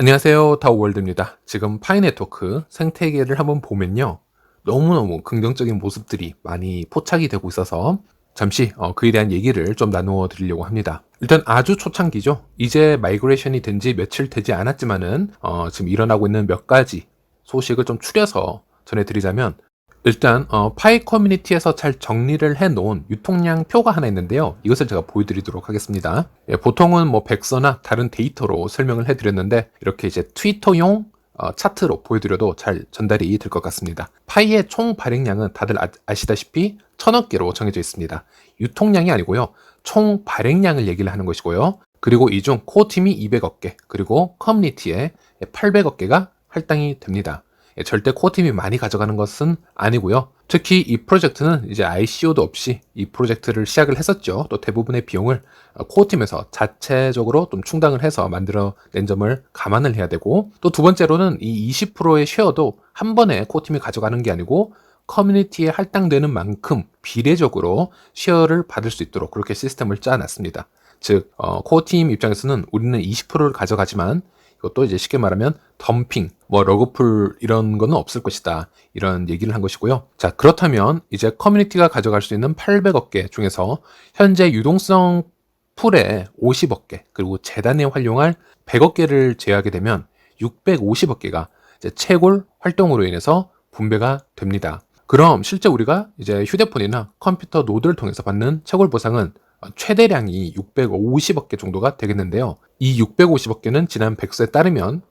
안녕하세요. 다우월드입니다. 지금 파이네트워크 생태계를 한번 보면요. 너무너무 긍정적인 모습들이 많이 포착이 되고 있어서 잠시 어, 그에 대한 얘기를 좀 나누어 드리려고 합니다. 일단 아주 초창기죠. 이제 마이그레이션이 된 지 며칠 되지 않았지만은 어, 지금 일어나고 있는 몇 가지 소식을 좀 추려서 전해드리자면 일단 어, 파이 커뮤니티에서 잘 정리를 해 놓은 유통량 표가 하나 있는데요. 이것을 제가 보여드리도록 하겠습니다. 예, 보통은 뭐 백서나 다른 데이터로 설명을 해드렸는데 이렇게 이제 트위터용 어, 차트로 보여드려도 잘 전달이 될 것 같습니다. 파이의 총 발행량은 다들 아, 시다시피 천억 개로 정해져 있습니다. 유통량이 아니고요. 총 발행량을 얘기를 하는 것이고요. 그리고 이 중 코어팀이 200억 개, 그리고 커뮤니티에 800억 개가 할당이 됩니다. 예, 절대 코어팀이 많이 가져가는 것은 아니고요. 특히 이 프로젝트는 이제 ICO도 없이 이 프로젝트를 시작을 했었죠. 또 대부분의 비용을 어, 코어팀에서 자체적으로 좀 충당을 해서 만들어낸 점을 감안을 해야 되고 또 두 번째로는 이 20%의 쉐어도 한 번에 코어팀이 가져가는 게 아니고 커뮤니티에 할당되는 만큼 비례적으로 쉐어를 받을 수 있도록 그렇게 시스템을 짜놨습니다. 즉 어, 코어팀 입장에서는 우리는 20%를 가져가지만 이것도 이제 쉽게 말하면 덤핑, 뭐 러그풀 이런 거는 없을 것이다. 이런 얘기를 한 것이고요. 자, 그렇다면 이제 커뮤니티가 가져갈 수 있는 800억 개 중에서 현재 유동성 풀에 50억 개, 그리고 재단에 활용할 100억 개를 제외하게 되면 650억 개가 이제 채굴 활동으로 인해서 분배가 됩니다. 그럼 실제 우리가 이제 휴대폰이나 컴퓨터 노드를 통해서 받는 채굴 보상은 최대량이 650억 개 정도가 되겠는데요. 이 650억 개는 지난 백서에 따르면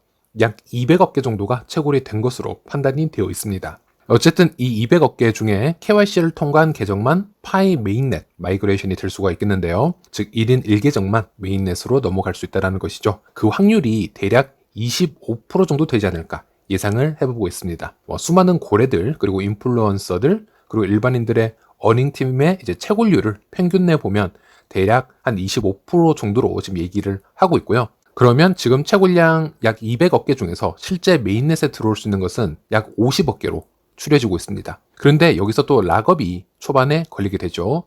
약 200억 개 정도가 채굴이 된 것으로 판단이 되어 있습니다. 어쨌든 이 200억 개 중에 KYC를 통과한 계정만 파이 메인넷 마이그레이션이 될 수가 있겠는데요. 즉 1인 1계정만 메인넷으로 넘어갈 수 있다는 것이죠. 그 확률이 대략 25% 정도 되지 않을까 예상을 해보고 있습니다. 뭐 수많은 고래들 그리고 인플루언서들 그리고 일반인들의 어닝팀의 이제 채굴률을 평균 내 보면 대략 한 25% 정도로 지금 얘기를 하고 있고요. 그러면 지금 채굴량 약 200억 개 중에서 실제 메인넷에 들어올 수 있는 것은 약 50억 개로 추려지고 있습니다. 그런데 여기서 또 락업이 초반에 걸리게 되죠.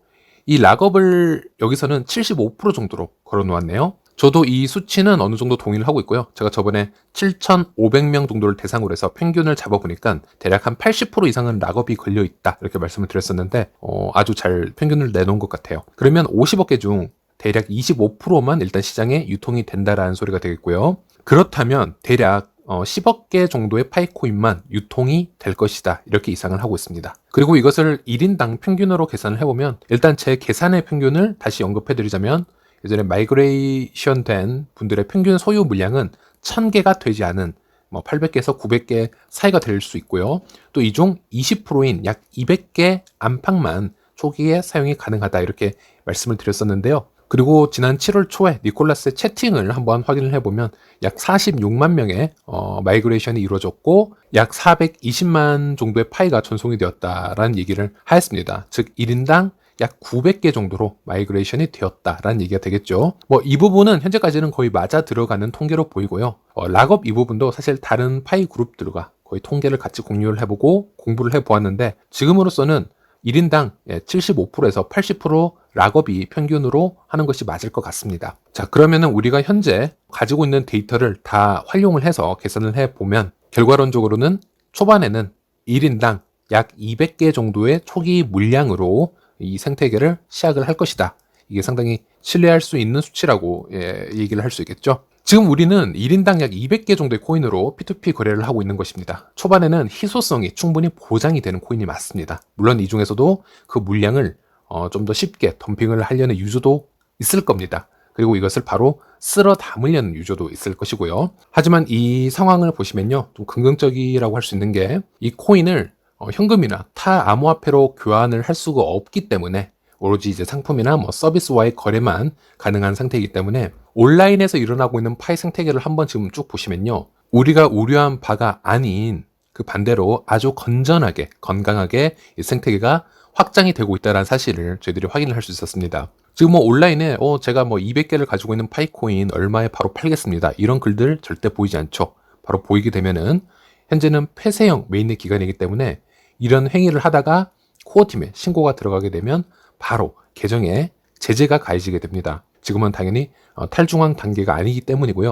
이 락업을 여기서는 75% 정도로 걸어 놓았네요. 저도 이 수치는 어느 정도 동의를 하고 있고요. 제가 저번에 7,500명 정도를 대상으로 해서 평균을 잡아보니까 대략 한 80% 이상은 락업이 걸려 있다. 이렇게 말씀을 드렸었는데, 어, 아주 잘 평균을 내놓은 것 같아요. 그러면 50억 개 중 대략 25%만 일단 시장에 유통이 된다라는 소리가 되겠고요. 그렇다면 대략 어, 10억 개 정도의 파이코인만 유통이 될 것이다. 이렇게 이상을 하고 있습니다. 그리고 이것을 1인당 평균으로 계산을 해보면 일단 제 계산의 평균을 다시 언급해드리자면 예전에 마이그레이션 된 분들의 평균 소유 물량은 1000개가 되지 않은 뭐 800개에서 900개 사이가 될 수 있고요. 또 이 중 20%인 약 200개 안팎만 초기에 사용이 가능하다 이렇게 말씀을 드렸었는데요. 그리고 지난 7월 초에 니콜라스의 채팅을 한번 확인을 해보면 약 46만 명의 어, 마이그레이션이 이루어졌고 약 420만 정도의 파이가 전송이 되었다라는 얘기를 하였습니다. 즉 1인당 약 900개 정도로 마이그레이션이 되었다라는 얘기가 되겠죠. 뭐 이 부분은 현재까지는 거의 맞아 들어가는 통계로 보이고요. 어, 락업 이 부분도 사실 다른 파이 그룹들과 거의 통계를 같이 공유를 해보고 공부를 해보았는데 지금으로서는 1인당 75%에서 80% 락업이 평균으로 하는 것이 맞을 것 같습니다. 자, 그러면은 우리가 현재 가지고 있는 데이터를 다 활용을 해서 계산을 해 보면 결과론적으로는 초반에는 1인당 약 200개 정도의 초기 물량으로 이 생태계를 시작을 할 것이다. 이게 상당히 신뢰할 수 있는 수치라고 예, 얘기를 할 수 있겠죠. 지금 우리는 1인당 약 200개 정도의 코인으로 P2P 거래를 하고 있는 것입니다. 초반에는 희소성이 충분히 보장이 되는 코인이 맞습니다. 물론 이 중에서도 그 물량을 어, 좀 더 쉽게 덤핑을 하려는 유저도 있을 겁니다. 그리고 이것을 바로 쓸어 담으려는 유저도 있을 것이고요. 하지만 이 상황을 보시면요. 좀 긍정적이라고 할 수 있는 게 이 코인을 어, 현금이나 타 암호화폐로 교환을 할 수가 없기 때문에 오로지 이제 상품이나 뭐 서비스와의 거래만 가능한 상태이기 때문에 온라인에서 일어나고 있는 파이 생태계를 한번 지금 쭉 보시면요. 우리가 우려한 바가 아닌 그 반대로 아주 건전하게 건강하게 이 생태계가 확장이 되고 있다는 사실을 저희들이 확인을 할 수 있었습니다. 지금 뭐 온라인에 어 제가 뭐 200개를 가지고 있는 파이코인 얼마에 바로 팔겠습니다. 이런 글들 절대 보이지 않죠. 바로 보이게 되면은 현재는 폐쇄형 메인넷 기간이기 때문에 이런 행위를 하다가 코어팀에 신고가 들어가게 되면 바로 계정에 제재가 가해지게 됩니다. 지금은 당연히 어, 탈중앙 단계가 아니기 때문이고요.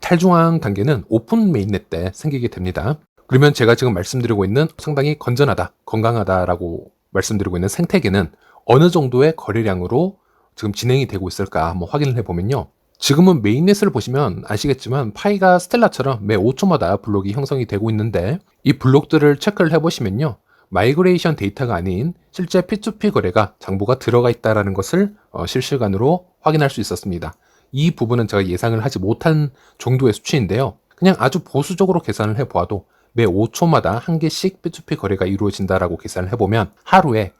탈중앙 단계는 오픈 메인넷 때 생기게 됩니다. 그러면 제가 지금 말씀드리고 있는 상당히 건전하다, 건강하다라고 말씀드리고 있는 생태계는 어느 정도의 거래량으로 지금 진행이 되고 있을까 한번 확인을 해보면요. 지금은 메인넷을 보시면 아시겠지만 파이가 스텔라처럼 매 5초마다 블록이 형성이 되고 있는데 이 블록들을 체크를 해보시면요. 마이그레이션 데이터가 아닌 실제 P2P 거래가 장부가 들어가 있다는 것을 어, 실시간으로 확인할 수 있었습니다. 이 부분은 제가 예상을 하지 못한 정도의 수치인데요. 그냥 아주 보수적으로 계산을 해보아도 매 5초마다 한 개씩 P2P 거래가 이루어진다라고 계산을 해보면 하루에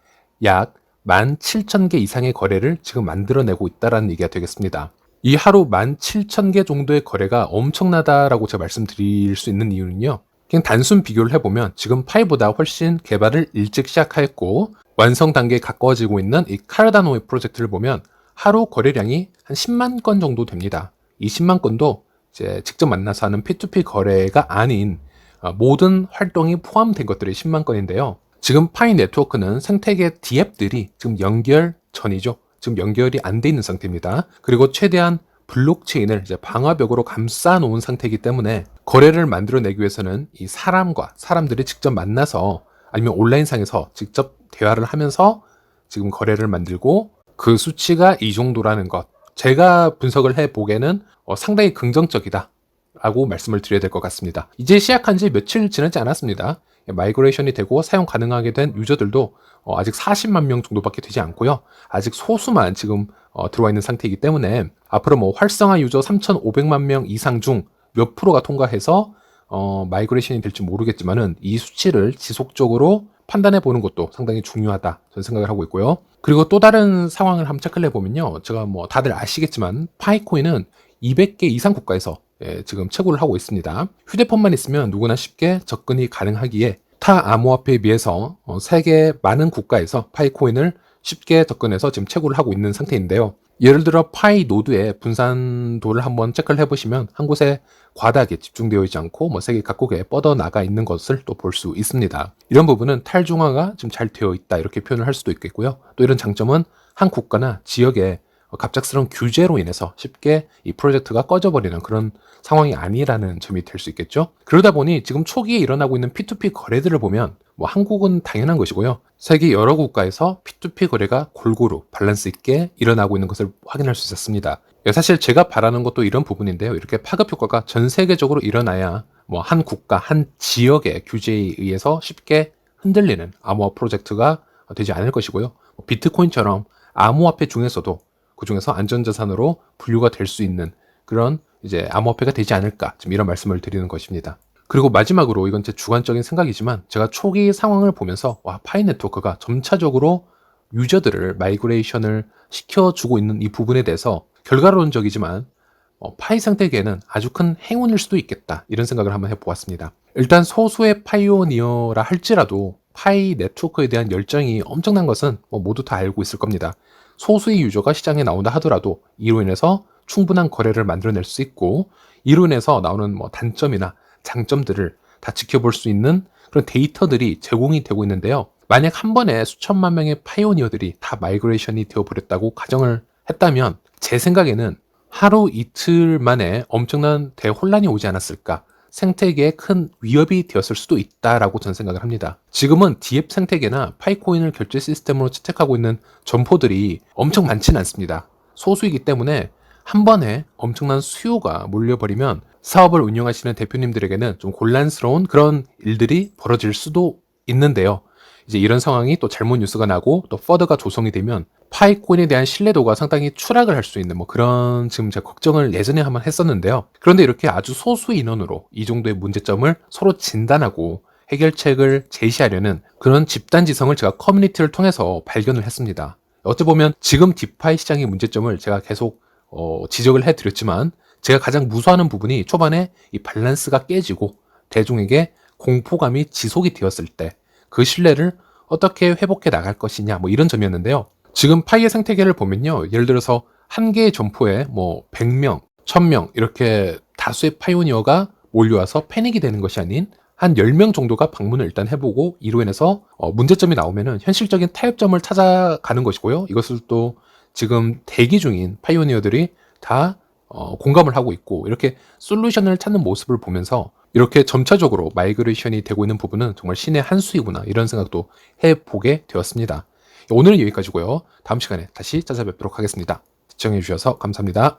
약 17,000개 이상의 거래를 지금 만들어내고 있다라는 얘기가 되겠습니다. 이 하루 17,000개 정도의 거래가 엄청나다라고 제가 말씀드릴 수 있는 이유는요. 그냥 단순 비교를 해보면 지금 파이보다 훨씬 개발을 일찍 시작하였고 완성 단계에 가까워지고 있는 이 카르다노의 프로젝트를 보면 하루 거래량이 한 10만 건 정도 됩니다. 이 10만 건도 이제 직접 만나서 하는 P2P 거래가 아닌 어, 모든 활동이 포함된 것들이 10만 건인데요. 지금 파이 네트워크는 생태계 D앱들이 지금 연결 전이죠. 지금 연결이 안 돼 있는 상태입니다. 그리고 최대한 블록체인을 이제 방화벽으로 감싸 놓은 상태이기 때문에 거래를 만들어내기 위해서는 이 사람과 사람들이 직접 만나서 아니면 온라인상에서 직접 대화를 하면서 지금 거래를 만들고 그 수치가 이 정도라는 것. 제가 분석을 해 보기에는 어, 상당히 긍정적이다. 라고 말씀을 드려야 될 것 같습니다. 이제 시작한 지 며칠 지나지 않았습니다. 마이그레이션이 되고 사용 가능하게 된 유저들도 어, 아직 40만 명 정도밖에 되지 않고요. 아직 소수만 지금 어, 들어와 있는 상태이기 때문에 앞으로 뭐 활성화 유저 3,500만 명 이상 중 몇 프로가 통과해서 어, 마이그레이션이 될지 모르겠지만은 이 수치를 지속적으로 판단해 보는 것도 상당히 중요하다 저는 생각을 하고 있고요. 그리고 또 다른 상황을 한번 체크를 해보면요. 제가 뭐 다들 아시겠지만 파이코인은 200개 이상 국가에서 예, 지금 채굴을 하고 있습니다. 휴대폰만 있으면 누구나 쉽게 접근이 가능하기에 타 암호화폐에 비해서 어, 세계 많은 국가에서 파이코인을 쉽게 접근해서 지금 채굴을 하고 있는 상태인데요. 예를 들어 파이 노드의 분산도를 한번 체크를 해보시면 한 곳에 과다하게 집중되어 있지 않고 뭐 세계 각국에 뻗어 나가 있는 것을 또 볼 수 있습니다. 이런 부분은 탈중화가 좀 잘 되어 있다 이렇게 표현을 할 수도 있겠고요. 또 이런 장점은 한 국가나 지역에 갑작스러운 규제로 인해서 쉽게 이 프로젝트가 꺼져버리는 그런 상황이 아니라는 점이 될 수 있겠죠. 그러다 보니 지금 초기에 일어나고 있는 P2P 거래들을 보면 뭐 한국은 당연한 것이고요. 세계 여러 국가에서 P2P 거래가 골고루 밸런스 있게 일어나고 있는 것을 확인할 수 있었습니다. 예, 사실 제가 바라는 것도 이런 부분인데요. 이렇게 파급 효과가 전 세계적으로 일어나야 뭐 한 국가, 한 지역의 규제에 의해서 쉽게 흔들리는 암호화 프로젝트가 되지 않을 것이고요. 뭐 비트코인처럼 암호화폐 중에서도 그 중에서 안전자산으로 분류가 될 수 있는 그런 이제 암호화폐가 되지 않을까 지금 이런 말씀을 드리는 것입니다. 그리고 마지막으로 이건 제 주관적인 생각이지만 제가 초기 상황을 보면서 와 파이 네트워크가 점차적으로 유저들을 마이그레이션을 시켜주고 있는 이 부분에 대해서 결과론적이지만 어, 파이 생태계는 아주 큰 행운일 수도 있겠다 이런 생각을 한번 해보았습니다. 일단 소수의 파이오니어라 할지라도 파이 네트워크에 대한 열정이 엄청난 것은 뭐 모두 다 알고 있을 겁니다. 소수의 유저가 시장에 나온다 하더라도 이로 인해서 충분한 거래를 만들어낼 수 있고 이로 인해서 나오는 뭐 단점이나 장점들을 다 지켜볼 수 있는 그런 데이터들이 제공이 되고 있는데요. 만약 한 번에 수천만 명의 파이오니어들이 다 마이그레이션이 되어버렸다고 가정을 했다면 제 생각에는 하루 이틀 만에 엄청난 대혼란이 오지 않았을까 생태계에 큰 위협이 되었을 수도 있다라고 저는 생각을 합니다. 지금은 디앱 생태계나 파이코인을 결제 시스템으로 채택하고 있는 점포들이 엄청 많지는 않습니다. 소수이기 때문에 한 번에 엄청난 수요가 몰려버리면 사업을 운영하시는 대표님들에게는 좀 곤란스러운 그런 일들이 벌어질 수도 있는데요. 이제 이런 상황이 또 잘못 뉴스가 나고 또 퍼드가 조성이 되면 파이코인에 대한 신뢰도가 상당히 추락을 할 수 있는 뭐 그런 지금 제가 걱정을 예전에 한번 했었는데요. 그런데 이렇게 아주 소수 인원으로 이 정도의 문제점을 서로 진단하고 해결책을 제시하려는 그런 집단지성을 제가 커뮤니티를 통해서 발견을 했습니다. 어찌 보면 지금 디파이 시장의 문제점을 제가 계속 어, 지적을 해드렸지만 제가 가장 무서워하는 부분이 초반에 이 밸런스가 깨지고 대중에게 공포감이 지속이 되었을 때 그 신뢰를 어떻게 회복해 나갈 것이냐 뭐 이런 점이었는데요. 지금 파이의 생태계를 보면요. 예를 들어서 한 개의 점포에 뭐 100명, 1000명 이렇게 다수의 파이오니어가 몰려와서 패닉이 되는 것이 아닌 한 10명 정도가 방문을 일단 해보고 이로 인해서 어 문제점이 나오면은 현실적인 타협점을 찾아가는 것이고요. 이것을 또 지금 대기 중인 파이오니어들이 다 어, 공감을 하고 있고 이렇게 솔루션을 찾는 모습을 보면서 이렇게 점차적으로 마이그레이션이 되고 있는 부분은 정말 신의 한 수이구나 이런 생각도 해보게 되었습니다. 오늘은 여기까지고요. 다음 시간에 다시 찾아뵙도록 하겠습니다. 시청해주셔서 감사합니다.